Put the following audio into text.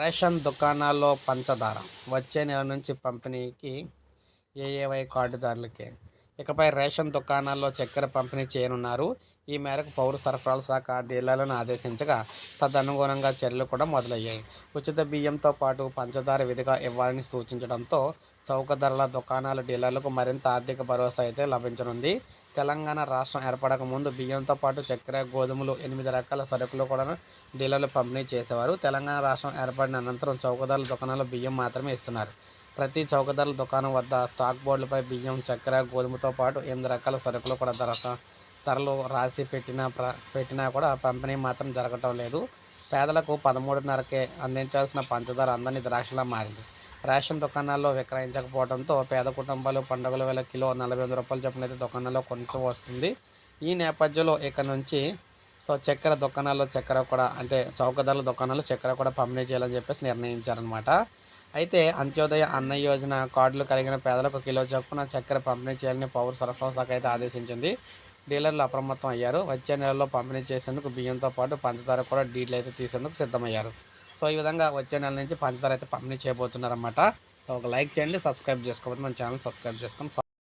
Ration దుకాణాల్లో పంచదార వచ్చే నెల నుంచి పంపిణీకి ఏఏవై కార్డుదారులకే. ఇకపై రేషన్ దుకాణాల్లో చక్కెర పంపిణీ చేయనున్నారు. ఈ మేరకు పౌర సరఫరాల శాఖ డీలర్లను ఆదేశించగా తదనుగుణంగా చర్యలు కూడా మొదలయ్యాయి. ఉచిత బియ్యంతో పాటు పంచదార విధిగా ఇవ్వాలని సూచించడంతో చౌక ధరల దుకాణాల డీలర్లకు మరింత ఆర్థిక భరోసా అయితే లభించనుంది. తెలంగాణ రాష్ట్రం ఏర్పడక ముందు బియ్యంతో పాటు చక్కెర గోధుమలు ఎనిమిది రకాల సరుకులు కూడా డీలర్లు పంపిణీ చేసేవారు. తెలంగాణ రాష్ట్రం ఏర్పడిన అనంతరం చౌకధరల దుకాణాలు బియ్యం మాత్రమే ఇస్తున్నారు. ప్రతి చౌకధరల దుకాణం వద్ద స్టాక్ బోర్డులపై బియ్యం చక్కెర గోధుమతో పాటు ఎనిమిది రకాల సరుకులు కూడా ధర ధరలు రాసి పెట్టినా ప్ర పెట్టినా కూడా పంపిణీ మాత్రం జరగటం లేదు. పేదలకు పదమూడున్నరకే అందించాల్సిన పంచదార అందరినీ ద్రాక్షలా మారింది. రేషన్ దుకాణాల్లో విక్రయించకపోవడంతో పేద కుటుంబాలు పండుగల వేల కిలో నలభై ఎనిమిది రూపాయలు చొప్పున అయితే దుకాణాల్లో కొంటూ వస్తుంది. ఈ నేపథ్యంలో ఇక నుంచి సో చక్కెర దుకాణాల్లో చక్కెర కూడా అంటే చౌక ధరల దుకాణాల్లో చక్కెర కూడా పంపిణీ చేయాలని చెప్పేసి నిర్ణయించారనమాట అయితే అంత్యోదయ అన్న యోజన కార్డులు కలిగిన పేదలకు కిలో చొప్పున చక్కెర పంపిణీ చేయాలని పౌర సరఫరా శాఖ అయితే ఆదేశించింది. డీలర్లు అప్రమత్తం అయ్యారు. వచ్చే నెలలో పంపిణీ చేసేందుకు బియ్యంతో పాటు పంచదార కూడా డీల్ అయితే తీసేందుకు సిద్ధమయ్యారు. సో ఈ విధంగా వచ్చే నెల నుంచి పంచదార అయితే పంపిణీ చేయబోతున్నారన్నమాట. సో ఒక లైక్ చేయండి సబ్స్క్రైబ్ చేసుకోవద్దు మన ఛానల్ సబ్స్క్రైబ్ చేసుకొని